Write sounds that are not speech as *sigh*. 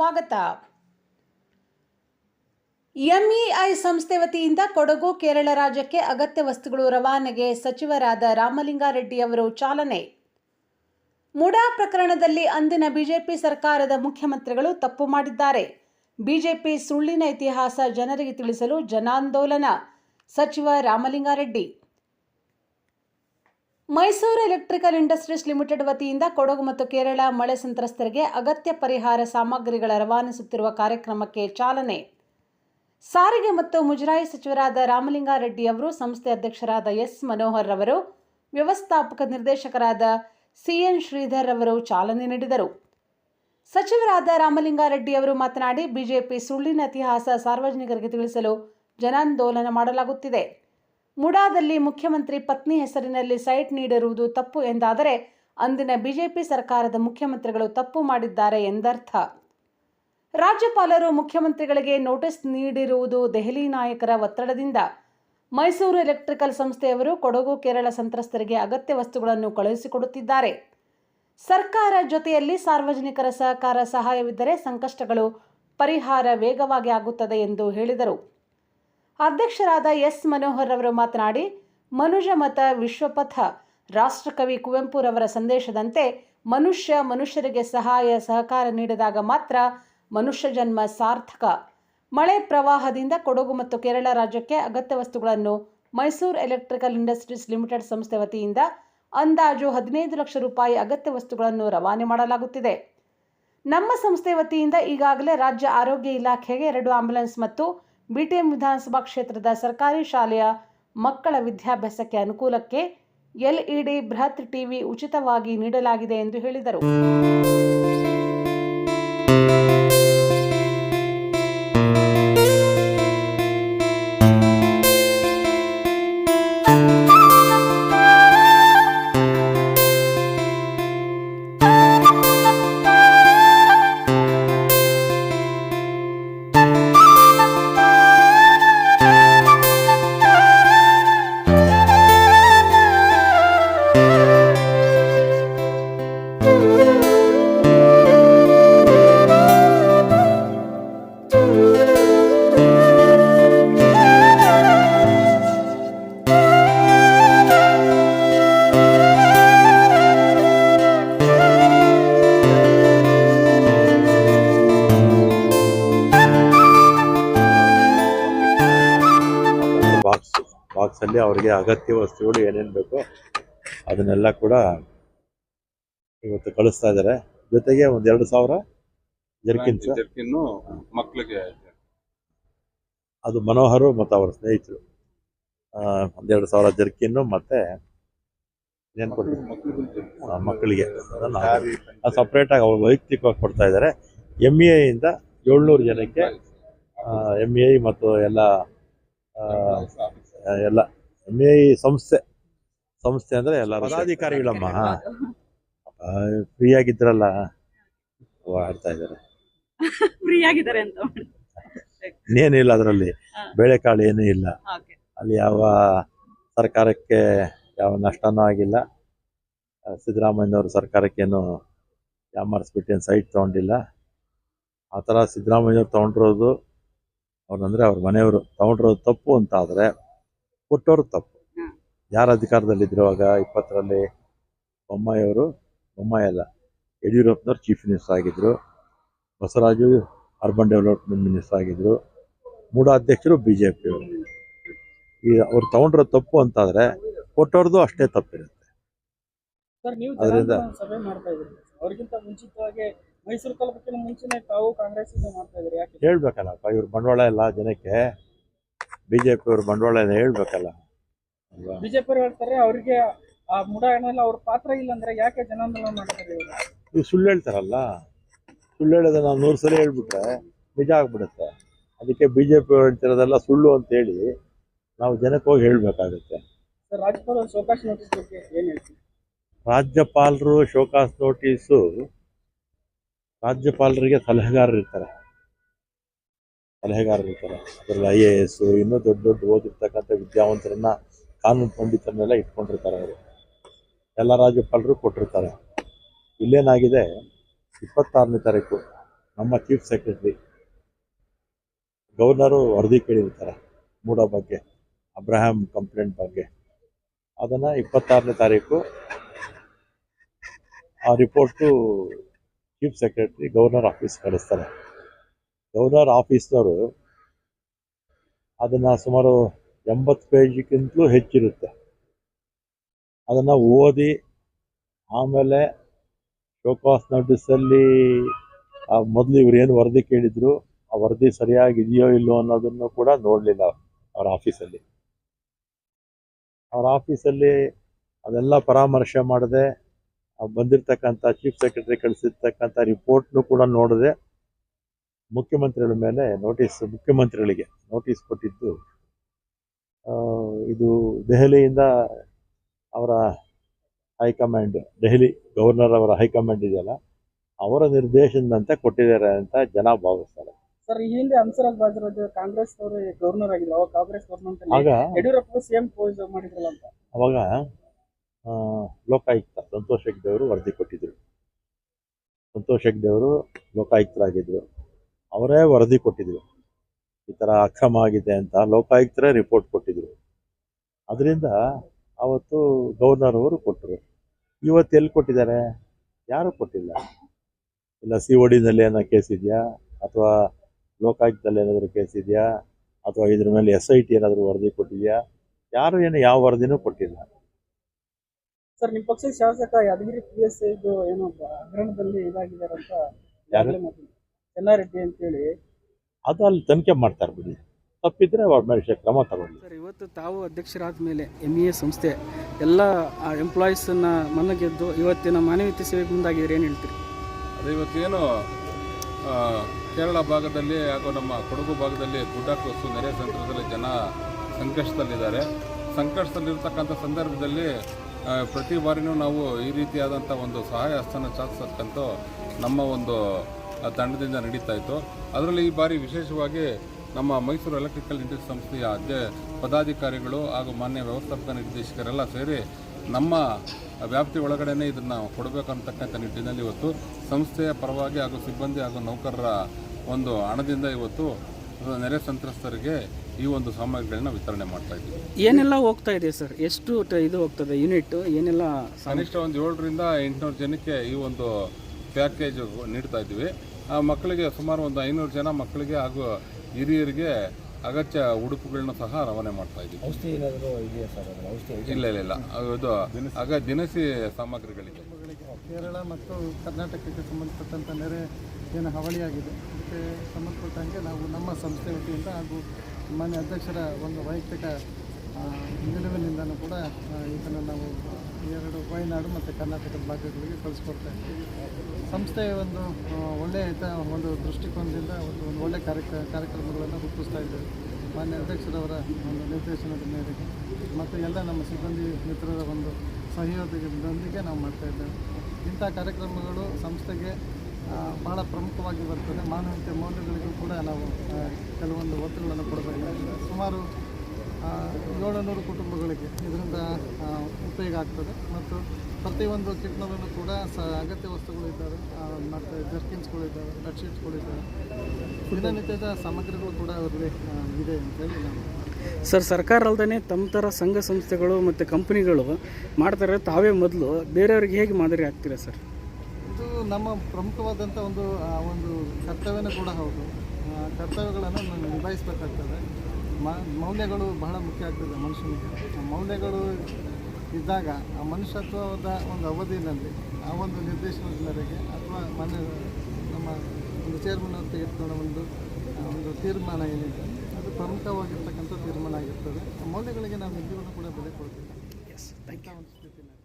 ಸ್ವಾಗತ. ಎಂಇಐ ಸಂಸ್ಥೆ ವತಿಯಿಂದ ಕೊಡಗು, ಕೇರಳ ರಾಜ್ಯಕ್ಕೆ ಅಗತ್ಯ ವಸ್ತುಗಳು ರವಾನೆಗೆ ಸಚಿವರಾದ ರಾಮಲಿಂಗಾರೆಡ್ಡಿ ಅವರು ಚಾಲನೆ. ಮುಡಾ ಪ್ರಕರಣದಲ್ಲಿ ಅಂದಿನ ಬಿಜೆಪಿ ಸರ್ಕಾರದ ಮುಖ್ಯಮಂತ್ರಿಗಳು ತಪ್ಪು ಮಾಡಿದ್ದಾರೆ. ಬಿಜೆಪಿ ಸುಳ್ಳಿನ ಇತಿಹಾಸ ಜನರಿಗೆ ತಿಳಿಸಲು ಜನಾಂದೋಲನ. ಸಚಿವ Ramalinga Reddy Mysore electrical industries limited ವತಿಯಿಂದ ಕೊಡಗು ಮತ್ತು ಕೇರಳ ಮಳೆ ಸಂತ್ರಸ್ತರಿಗೆ ಅಗತ್ಯ ಪರಿಹಾರ ಸಾಮಗ್ರಿಗಳ ರವಾನಿಸುತ್ತಿರುವ ಕಾರ್ಯಕ್ರಮಕ್ಕೆ ಚಾಲನೆ. ಸಾರಿಗೆ ಮತ್ತು ಮುಜರಾಯಿ ಸಚಿವರಾದ ರಾಮಲಿಂಗಾರೆಡ್ಡಿ ಅವರು, ಸಂಸ್ಥೆ ಅಧ್ಯಕ್ಷರಾದ ಎಸ್ ಮನೋಹರ್ ಅವರು ವ್ಯವಸ್ಥಾಪಕ ನಿರ್ದೇಶಕರಾದ ಸಿಎನ್ ಶ್ರೀಧರ್ ಅವರು ಚಾಲನೆ ನೀಡಿದರು. ಸಚಿವರಾದ ರಾಮಲಿಂಗಾರೆಡ್ಡಿ ಅವರು ಮಾತನಾಡಿ, ಬಿಜೆಪಿ ಸುಳ್ಳಿನ ಇತಿಹಾಸ ಸಾರ್ವಜನಿಕರಿಗೆ ತಿಳಿಸಲು ಜನಾಂದೋಲನ ಮಾಡಲಾಗುತ್ತಿದೆ. ಮುಡಾದಲ್ಲಿ ಮುಖ್ಯಮಂತ್ರಿ ಪತ್ನಿ ಹೆಸರಿನಲ್ಲಿ ಸೈಟ್ ನೀಡಿರುವುದು ತಪ್ಪು ಎಂದಾದರೆ ಅಂದಿನ ಬಿಜೆಪಿ ಸರ್ಕಾರದ ಮುಖ್ಯಮಂತ್ರಿಗಳು ತಪ್ಪು ಮಾಡಿದ್ದಾರೆ ಎಂದರ್ಥ. ರಾಜ್ಯಪಾಲರು ಮುಖ್ಯಮಂತ್ರಿಗಳಿಗೆ ನೋಟಿಸ್ ನೀಡಿರುವುದು ದೆಹಲಿ ನಾಯಕರ ಒತ್ತಡದಿಂದ. ಮೈಸೂರು ಎಲೆಕ್ಟ್ರಿಕಲ್ ಸಂಸ್ಥೆಯವರು ಕೊಡಗು, ಕೇರಳ ಸಂತ್ರಸ್ತರಿಗೆ ಅಗತ್ಯ ವಸ್ತುಗಳನ್ನು ಕಳುಹಿಸಿಕೊಡುತ್ತಿದ್ದಾರೆ. ಸರ್ಕಾರ ಜೊತೆಯಲ್ಲಿ ಸಾರ್ವಜನಿಕರ ಸಹಕಾರ ಸಹಾಯವಿದ್ದರೆ ಸಂಕಷ್ಟಗಳು ಪರಿಹಾರ ವೇಗವಾಗಿ ಆಗುತ್ತದೆ ಎಂದು ಹೇಳಿದರು. ಅಧ್ಯಕ್ಷರಾದ ಎಸ್ ಮನೋಹರ್ ಅವರು ಮಾತನಾಡಿ, ಮನುಜ ಮತ ವಿಶ್ವಪಥ, ರಾಷ್ಟ್ರಕವಿ ಕುವೆಂಪುರವರ ಸಂದೇಶದಂತೆ ಮನುಷ್ಯ ಮನುಷ್ಯರಿಗೆ ಸಹಾಯ, ಸಹಕಾರ ನೀಡಿದಾಗ ಮಾತ್ರ ಮನುಷ್ಯ ಜನ್ಮ ಸಾರ್ಥಕ. ಮಳೆ ಪ್ರವಾಹದಿಂದ ಕೊಡಗು ಮತ್ತು ಕೇರಳ ರಾಜ್ಯಕ್ಕೆ ಅಗತ್ಯ ವಸ್ತುಗಳನ್ನು ಮೈಸೂರು ಎಲೆಕ್ಟ್ರಿಕಲ್ ಇಂಡಸ್ಟ್ರೀಸ್ ಲಿಮಿಟೆಡ್ ಸಂಸ್ಥೆ ವತಿಯಿಂದ ಅಂದಾಜು ಹದಿನೈದು ಲಕ್ಷ ರೂಪಾಯಿ ಅಗತ್ಯ ವಸ್ತುಗಳನ್ನು ರವಾನೆ ಮಾಡಲಾಗುತ್ತಿದೆ. ನಮ್ಮ ಸಂಸ್ಥೆ ವತಿಯಿಂದ ಈಗಾಗಲೇ ರಾಜ್ಯ ಆರೋಗ್ಯ ಇಲಾಖೆಗೆ ಎರಡು ಆಂಬ್ಯುಲೆನ್ಸ್ ಮತ್ತು ಬಿಟಿಎಂ ವಿಧಾನಸಭಾ ಕ್ಷೇತ್ರದ ಸರ್ಕಾರಿ ಶಾಲೆಯ ಮಕ್ಕಳ ವಿದ್ಯಾಭ್ಯಾಸಕ್ಕೆ ಅನುಕೂಲಕ್ಕೆ ಎಲ್ಇಡಿ ಬೃಹತ್ ಟಿವಿ ಉಚಿತವಾಗಿ ನೀಡಲಾಗಿದೆ ಎಂದು ಹೇಳಿದರು. ಬಾಕ್ಸಲ್ಲಿ ಅವರಿಗೆ ಅಗತ್ಯ ವಸ್ತುಗಳು ಏನೇನು ಬೇಕೋ ಅದನ್ನೆಲ್ಲ ಕೂಡ ಇವತ್ತು ಕಳಿಸ್ತಾ ಇದ್ದಾರೆ. ಜೊತೆಗೆ ಒಂದ್ ಎರಡು ಸಾವಿರ ಜರ್ಕಿನ್ಸ್ ಜರ್ಕಿನ್ನು ಮಕ್ಕಳಿಗೆ ಅದು ಮನೋಹರು ಮತ್ತು ಅವರ ಸ್ನೇಹಿತರು. ಒಂದೆರಡು ಸಾವಿರ ಜರ್ಕಿನ್ನು ಮತ್ತೆ ಏನು ಕೊಡ್ತೀವಿ ಮಕ್ಕಳಿಗೆ ಅದನ್ನು ಸಪ್ರೇಟ್ ಆಗಿ ಅವ್ರು ವೈಯಕ್ತಿಕವಾಗಿ ಕೊಡ್ತಾ ಇದ್ದಾರೆ. ಎಂ ಇ ಇಂದ ಏಳ್ನೂರು ಜನಕ್ಕೆ ಎಂ ಇ ಮತ್ತು ಎಲ್ಲ ಆ, ಎಲ್ಲ ಎಂ ಸಂಸ್ಥೆ ಸಂಸ್ಥೆ ಅಂದ್ರೆ ಎಲ್ಲ ಪದಾಧಿಕಾರಿಗಳಮ್ಮ ಫ್ರೀ ಆಗಿದ್ರಲ್ಲ ಆಡ್ತಾ ಇದ್ದಾರೆ. *laughs* ಫ್ರೀ ಆಗಿದ್ದಾರೆ ಅಂತ ಇನ್ನೇನಿಲ್ಲ ಅದರಲ್ಲಿ. ಬೇಳೆಕಾಳು ಏನೂ ಇಲ್ಲ. ಅಲ್ಲಿ ಯಾವ ಸರ್ಕಾರಕ್ಕೆ ಯಾವ ನಷ್ಟನೂ ಆಗಿಲ್ಲ. ಸಿದ್ದರಾಮಯ್ಯನವ್ರ ಸರ್ಕಾರಕ್ಕೇನು ಯಾಮಾರಿಸ್ಬಿಟ್ಟು ಏನು ಸೈಟ್ ತೊಗೊಂಡಿಲ್ಲ. ಆ ಥರ ಸಿದ್ದರಾಮಯ್ಯವ್ರು ತೊಗೊಂಡಿರೋದು ಅವ್ರಂದ್ರೆ ಅವ್ರ ಮನೆಯವರು. ತೊಗೊಂಡಿರೋದು ತಪ್ಪು ಅಂತ ಆದರೆ ಕೊಟ್ಟವರು ತಪ್ಪು. ಯಾರು ಅಧಿಕಾರದಲ್ಲಿದ್ರುವಾಗ ಇಪ್ಪತ್ತರಲ್ಲಿ ಬೊಮ್ಮಾಯಿಯವರು ಬೊಮ್ಮಾಯಿ ಅಲ್ಲ ಯಡಿಯೂರಪ್ಪನವ್ರು ಚೀಫ್ ಮಿನಿಸ್ಟರ್ ಆಗಿದ್ರು ಬಸವರಾಜು ಅರ್ಬನ್ ಡೆವಲಪ್ಮೆಂಟ್ ಮಿನಿಸ್ಟರ್ ಆಗಿದ್ರು ಮೂಡ ಅಧ್ಯಕ್ಷರು ಬಿ ಜೆ ಪಿಯವರು ಈ ಅವ್ರು ತಗೊಂಡ್ರ ತಪ್ಪು ಅಂತಾದ್ರೆ ಕೊಟ್ಟವ್ರದ್ದು ಅಷ್ಟೇ ತಪ್ಪಿರುತ್ತೆ. ಅದರಿಂದ- ಹೇಳ್ಬೇಕಲ್ಲಪ್ಪ ಇವ್ರ ಬಂಡವಾಳ ಎಲ್ಲ ಜನಕ್ಕೆ ಬಿ ಅವರು ಬಂಡವಾಳ ಹೇಳ್ಬೇಕಲ್ಲ. ಅಲ್ವಾ? ಬಿಜೆಪಿ ಹೇಳ್ತಾರೆ ಅವರಿಗೆ ಆ ಅವ್ರ ಪಾತ್ರ ಇಲ್ಲ ಅಂದ್ರೆ ಯಾಕೆ ಜನಾಂದೋಲನ ಮಾಡ್ತಾರೆ ಇವರು? ಇವ್ರು ಸುಳ್ಳು ಹೇಳ್ತಾರಲ್ಲ? ಸುಳ್ಳು ಹೇಳೋದನ್ನ ನಾವು ನೂರು ಸಲ ಹೇಳ್ಬಿಟ್ರೆ ನಿಜ ಆಗ್ಬಿಡುತ್ತೆ. ಅದಕ್ಕೆ ಬಿಜೆಪಿ ಹೇಳ್ತಿರೋದೆಲ್ಲ ಸುಳ್ಳು ಅಂತೇಳಿ ನಾವು ಜನಕ್ಕೆ ಹೋಗಿ ಹೇಳ್ಬೇಕಾಗುತ್ತೆ. ಸರ್ ರಾಜ್ಯಪಾಲ ಶೋಕಾಶ್ ನೋಟಿಸ್ ಬಗ್ಗೆ ಏನ್ ಹೇಳ್ತೀವಿ ರಾಜ್ಯಪಾಲರು ಶೋಕಾಸ್ ನೋಟಿಸು ರಾಜ್ಯಪಾಲರಿಗೆ ಸಲಹೆಗಾರರು ಇರ್ತಾರೆ. ಸಲಹೆಗಾರರು ಇರ್ತಾರೆ. ಅದರಲ್ಲಿ ಐ ಎ ಎಸ್ ಇನ್ನೂ ದೊಡ್ಡ ದೊಡ್ಡ ಓದಿರ್ತಕ್ಕಂಥ ವಿದ್ಯಾವಂತರನ್ನ ಕಾನೂನು ಪಂಡಿತರನ್ನೆಲ್ಲ ಇಟ್ಕೊಂಡಿರ್ತಾರೆ ಅವರು. ಎಲ್ಲ ರಾಜ್ಯಪಾಲರು ಕೊಟ್ಟಿರ್ತಾರೆ. ಇಲ್ಲೇನಾಗಿದೆ? ಇಪ್ಪತ್ತಾರನೇ ತಾರೀಕು ನಮ್ಮ ಚೀಫ್ ಸೆಕ್ರೆಟರಿ ಗವರ್ನರು ವರದಿ ಕೇಳಿರ್ತಾರೆ ಮೂಡ ಬಗ್ಗೆ, ಅಬ್ರಾಹಂ ಕಂಪ್ಲೇಂಟ್ ಬಗ್ಗೆ. ಅದನ್ನು ಇಪ್ಪತ್ತಾರನೇ ತಾರೀಕು ಆ report chief secretary governor office ಕಳಿಸ್ತಾರೆ. ಗವರ್ನರ್ ಆಫೀಸ್ನವರು ಅದನ್ನು ಸುಮಾರು ಎಂಬತ್ತು ಪೇಜ್ಗಿಂತಲೂ ಹೆಚ್ಚಿರುತ್ತೆ. ಅದನ್ನು ಓದಿ ಆಮೇಲೆ ಶೋಕಾಸ್ ನೋಟಿಸಲ್ಲಿ ಮೊದಲು ಇವ್ರು ಏನು ವರದಿ ಕೇಳಿದ್ರು, ಆ ವರದಿ ಸರಿಯಾಗಿದೆಯೋ ಇಲ್ಲೋ ಅನ್ನೋದನ್ನು ಕೂಡ ನೋಡಲಿಲ್ಲ ಅವ್ರ ಆಫೀಸಲ್ಲಿ. ಅವ್ರ ಆಫೀಸಲ್ಲಿ ಅದೆಲ್ಲ ಪರಾಮರ್ಶೆ ಮಾಡದೆ, ಬಂದಿರತಕ್ಕಂಥ ಚೀಫ್ ಸೆಕ್ರೆಟರಿ ಕಳಿಸಿರ್ತಕ್ಕಂಥ ರಿಪೋರ್ಟ್ನು ಕೂಡ ನೋಡದೆ ಮುಖ್ಯಮಂತ್ರಿಗಳ ಮೇಲೆ ನೋಟಿಸ್ ಮುಖ್ಯಮಂತ್ರಿಗಳಿಗೆ ನೋಟಿಸ್ ಕೊಟ್ಟಿದ್ದು ಇದು ದೆಹಲಿಯಿಂದ ಅವರ ಹೈಕಮಾಂಡ್ ದೆಹಲಿ ಗವರ್ನರ್ ಅವರ ಹೈಕಮಾಂಡ್ ಇದೆಯಲ್ಲ ಅವರ ನಿರ್ದೇಶನದಂತೆ ಕೊಟ್ಟಿದ್ದಾರೆ ಅಂತ ಜನ ಭಾವಿಸ್ತಾರೆ. ಸರ್ ಈ ಹಿಂದೆ ಹಂಸರಾಜ್ ಬಾಜರಾಜ್ ಕಾಂಗ್ರೆಸ್ ಅವರು ಗವರ್ನರ್ ಆಗಿದ್ರು ಅವಾಗ ಕಾಂಗ್ರೆಸ್ ಗವರ್ನಮೆಂಟ್ ಆಗ ಯಡಿಯೂರಪ್ಪ ಸಿಎಂ ಪೋಸ್ ಮಾಡಿದ್ರಲ್ಲ ಅಂತ. ಅವಾಗ ಆ, ಲೋಕಾಯುಕ್ತ ಸಂತೋಷ್ ಹೆಗ್ಡೆ ಅವರು ವರದಿ ಕೊಟ್ಟಿದ್ರು. ಸಂತೋಷ್ ಹೆಗ್ಡೆ ಅವರು ಲೋಕಾಯುಕ್ತರಾಗಿದ್ದರು ಅವರೇ ವರದಿ ಕೊಟ್ಟಿದ್ರು. ಈ ಥರ ಅಕ್ರಮ ಆಗಿದೆ ಅಂತ ಲೋಕಾಯುಕ್ತರೇ ರಿಪೋರ್ಟ್ ಕೊಟ್ಟಿದ್ರು. ಅದರಿಂದ ಅವತ್ತು ಗವರ್ನರ್ ಅವರು ಕೊಟ್ಟರು. ಇವತ್ತು ಎಲ್ಲಿ ಕೊಟ್ಟಿದ್ದಾರೆ? ಯಾರು ಕೊಟ್ಟಿಲ್ಲ? ಇಲ್ಲ ಸಿ ಒ ಡಿನಲ್ಲಿ ಏನೋ ಕೇಸ್ ಇದೆಯಾ? ಅಥವಾ ಲೋಕಾಯುಕ್ತದಲ್ಲಿ ಏನಾದರೂ ಕೇಸ್ ಇದೆಯಾ? ಅಥವಾ ಇದ್ರ ಮೇಲೆ ಎಸ್ ಐ ಟಿ ಏನಾದರೂ ವರದಿ ಕೊಟ್ಟಿದೆಯಾ? ಯಾರು ಏನು ಯಾವ ವರದಿನೂ ಕೊಟ್ಟಿಲ್ಲ. ಸರ್ ನಿಮ್ಮ ಪಕ್ಷದ ಶಾಸಕ ಯಾದಗಿರಿ ಪಿ ಎಸ್ ಇದು ಏನೋ ಹಗರಣದಲ್ಲಿ ಇದಾಗಿದ್ದಾರೆ ಅಂತ ಯಾರು? ಚೆನ್ನಾರೆಡ್ಡಿ ಅಂತೇಳಿ. ಅದು ಅಲ್ಲಿ ತನಿಖೆ ಮಾಡ್ತಾರೆ ಬಿಡಿ. ತಪ್ಪಿದ್ರೆ ಅವ್ರ ಮೇಲೆ ಕ್ರಮ ತಗೊಳ್ಳಿ. ಸರ್ ಇವತ್ತು ತಾವು ಅಧ್ಯಕ್ಷರಾದ ಮೇಲೆ ಎಂ ಇ ಎ ಸಂಸ್ಥೆ ಎಲ್ಲ ಎಂಪ್ಲಾಯೀಸನ್ನ ಮನ ಗೆದ್ದು ಇವತ್ತಿನ ಮಾನವೀಯತೆ ಸೇವೆಗೆ ಮುಂದಾಗಿದ್ರೆ ಏನು ಹೇಳ್ತೀರಿ? ಅದೇ ಇವತ್ತೇನು ಆ, ಕೇರಳ ಭಾಗದಲ್ಲಿ ಹಾಗೂ ನಮ್ಮ ಕೊಡಗು ಭಾಗದಲ್ಲಿ ಗುಡ್ಡಾಕೋಸು ನೆರೆ ಸಂದರ್ಭದಲ್ಲಿ ಜನ ಸಂಕಷ್ಟದಲ್ಲಿದ್ದಾರೆ. ಸಂಕಷ್ಟದಲ್ಲಿರ್ತಕ್ಕಂಥ ಸಂದರ್ಭದಲ್ಲಿ ಪ್ರತಿ ಬಾರಿನೂ ನಾವು ಈ ರೀತಿಯಾದಂಥ ಒಂದು ಸಹಾಯ ಹಸ್ತನ ಚಾಚಿಸಕ್ಕಂತ ನಮ್ಮ ಒಂದು ತಂಡದಿಂದ ನಡೀತಾ ಇತ್ತು. ಅದರಲ್ಲಿ ಈ ಬಾರಿ ವಿಶೇಷವಾಗಿ ನಮ್ಮ ಮೈಸೂರು ಎಲೆಕ್ಟ್ರಿಕಲ್ ಇಂಡಸ್ಟ್ರಿ ಸಂಸ್ಥೆಯ ಅಧ್ಯ ಪದಾಧಿಕಾರಿಗಳು ಹಾಗೂ ಮಾನ್ಯ ವ್ಯವಸ್ಥಾಪಕ ನಿರ್ದೇಶಕರೆಲ್ಲ ಸೇರಿ ನಮ್ಮ ವ್ಯಾಪ್ತಿ ಒಳಗಡೆನೇ ಇದನ್ನು ಕೊಡಬೇಕಂತಕ್ಕಂಥ ನಿಟ್ಟಿನಲ್ಲಿ ಇವತ್ತು ಸಂಸ್ಥೆಯ ಪರವಾಗಿ ಹಾಗೂ ಸಿಬ್ಬಂದಿ ಹಾಗೂ ನೌಕರರ ಒಂದು ಹಣದಿಂದ ಇವತ್ತು ನೆರೆ ಸಂತ್ರಸ್ತರಿಗೆ ಈ ಒಂದು ಸಾಮಗ್ರಿಗಳನ್ನ ವಿತರಣೆ ಮಾಡ್ತಾ ಇದ್ದೀವಿ. ಏನೆಲ್ಲ ಹೋಗ್ತಾ ಇದೆ ಸರ್? ಎಷ್ಟು ಇದು ಹೋಗ್ತದೆ? ಯೂನಿಟ್ ಏನೆಲ್ಲ ಕನಿಷ್ಠ ಒಂದು ಏಳರಿಂದ ಎಂಟುನೂರು ಜನಕ್ಕೆ ಈ ಒಂದು ಪ್ಯಾಕೇಜ್ ನೀಡ್ತಾ ಇದ್ದೀವಿ. ಆ ಮಕ್ಕಳಿಗೆ ಸುಮಾರು ಒಂದು ಐನೂರು ಜನ ಮಕ್ಕಳಿಗೆ ಹಾಗೂ ಹಿರಿಯರಿಗೆ ಅಗತ್ಯ ಉಡುಪುಗಳನ್ನ ಸಹ ರವಾನೆ ಮಾಡ್ತಾ ಇದ್ದೀವಿ. ಔಷಧಿ ಏನಾದರೂ ಇದೆಯಾ ಸರ್ ಅದು ಔಷಧಿ ಇಲ್ಲ ಇಲ್ಲ ಇಲ್ಲ. ಅದು ಆಗ ದಿನಸಿ ಸಾಮಗ್ರಿಗಳಿಗೆ ಕೇರಳ ಮತ್ತು ಕರ್ನಾಟಕಕ್ಕೆ ಸಂಬಂಧಪಟ್ಟಂಥ ನೆರೆ ಏನು ಹವಳಿಯಾಗಿದೆ. ಅದಕ್ಕೆ ಸಂಬಂಧಪಟ್ಟಂಗೆ ನಾವು ನಮ್ಮ ಸಂಸ್ಥೆ ವತಿಯಿಂದ ಹಾಗೂ ಮಾನ್ಯ ಅಧ್ಯಕ್ಷರ ಒಂದು ವೈಯಕ್ತಿಕ ಆ, ನಿಲುವಿನಿಂದನೂ ಕೂಡ ಇದನ್ನು ನಾವು ಎರಡು ವಯನಾಡು ಮತ್ತು ಕರ್ನಾಟಕದ ಭಾಗಗಳಿಗೆ ಕಳಿಸ್ಕೊಡ್ತಾ ಇದ್ದೀವಿ ಸಂಸ್ಥೆಯ ಒಂದು ಒಳ್ಳೆಯ ಒಂದು ದೃಷ್ಟಿಕೋನದಿಂದ ಒಂದು ಒಂದು ಒಳ್ಳೆಯ ಕಾರ್ಯಕ್ರ ಕಾರ್ಯಕ್ರಮಗಳನ್ನು ರೂಪಿಸ್ತಾ ಇದ್ದೇವೆ. ಮಾನ್ಯ ಅಧ್ಯಕ್ಷರವರ ಒಂದು ನಿರ್ದೇಶನದ ಮೇರೆಗೆ. ಮತ್ತು ಎಲ್ಲ ನಮ್ಮ ಸಿಬ್ಬಂದಿ ಮಿತ್ರರ ಒಂದು ಸಹಯೋಗದೊಂದಿಗೆ ನಾವು ಮಾಡ್ತಾ ಇದ್ದೇವೆ. ಇಂಥ ಕಾರ್ಯಕ್ರಮಗಳು ಸಂಸ್ಥೆಗೆ ಭಾಳ ಪ್ರಮುಖವಾಗಿ ಬರ್ತದೆ. ಮಾನವೀಯತೆ ಮೌಲ್ಯಗಳಿಗೂ ಕೂಡ ನಾವು ಕೆಲವೊಂದು ಒತ್ತುಗಳನ್ನು ಕೊಡಬೇಕಾಗಿದೆ ಸುಮಾರು ಏಳುನೂರು ಕುಟುಂಬಗಳಿಗೆ ಇದರಿಂದ ಉಪಯೋಗ ಆಗ್ತದೆ. ಮತ್ತು ಪ್ರತಿಯೊಂದು ಕಿಟ್ನಲ್ಲೂ ಕೂಡ ಸ ಅಗತ್ಯ ವಸ್ತುಗಳು ಇದ್ದಾವೆ. ಆ, ಮತ್ತು ಜರ್ಕಿನ್ಸ್ಗಳಿದ್ದಾವೆ ಬೆಡ್ಶೀಟ್ಸ್ಗಳಿದ್ದಾವೆ ದಿನನಿತ್ಯದ ಸಾಮಗ್ರಿಗಳು ಕೂಡ ಅವರಲ್ಲಿ ಇದೆ ಅಂತೇಳಿ ನಾವು ಸರ್ ಸರ್ಕಾರ ಅಲ್ಲದೇ ತಮ್ಮ ಥರ ಸಂಘ ಸಂಸ್ಥೆಗಳು ಮತ್ತು ಕಂಪ್ನಿಗಳು ಮಾಡ್ತಾರೆ. ತಾವೇ ಮೊದಲು ಬೇರೆಯವ್ರಿಗೆ ಹೇಗೆ ಮಾದರಿ ಆಗ್ತೀರಾ ಸರ್? ಇದು ನಮ್ಮ ಪ್ರಮುಖವಾದಂಥ ಒಂದು ಒಂದು ಕರ್ತವ್ಯನೂ ಕೂಡ ಹೌದು. ಕರ್ತವ್ಯಗಳನ್ನು ನಿಭಾಯಿಸಬೇಕಾಗ್ತದೆ. ಮೌಲ್ಯಗಳು ಬಹಳ ಮುಖ್ಯ ಆಗ್ತದೆ ಮನುಷ್ಯನಿಗೆ. ಮೌಲ್ಯಗಳು ಇದ್ದಾಗ ಆ ಮನುಷ್ಯತ್ವದ ಒಂದು ಅವಧಿಯಲ್ಲಿ ಆ ಒಂದು ನಿರ್ದೇಶನದ ಮೇರೆಗೆ ಅಥವಾ ಮನೆ ನಮ್ಮ ಒಂದು ಚೇರ್ಮನ್ ಅವರು ತೆಗೆದುಕೊಂಡ ಒಂದು ಒಂದು ತೀರ್ಮಾನ ಏನಿದೆ ಅದು ಪ್ರಮುಖವಾಗಿರ್ತಕ್ಕಂಥ ತೀರ್ಮಾನ ಆಗಿರ್ತದೆ. ಆ ಮೌಲ್ಯಗಳಿಗೆ ನಾವು ನಿಜವಾಗ್ಲೂ ಕೂಡ ಬೆಲೆ ಕೊಡ್ತೀವಿ. ಅಂತ ಒಂದು ಸ್ಥಿತಿನಲ್ಲಿ.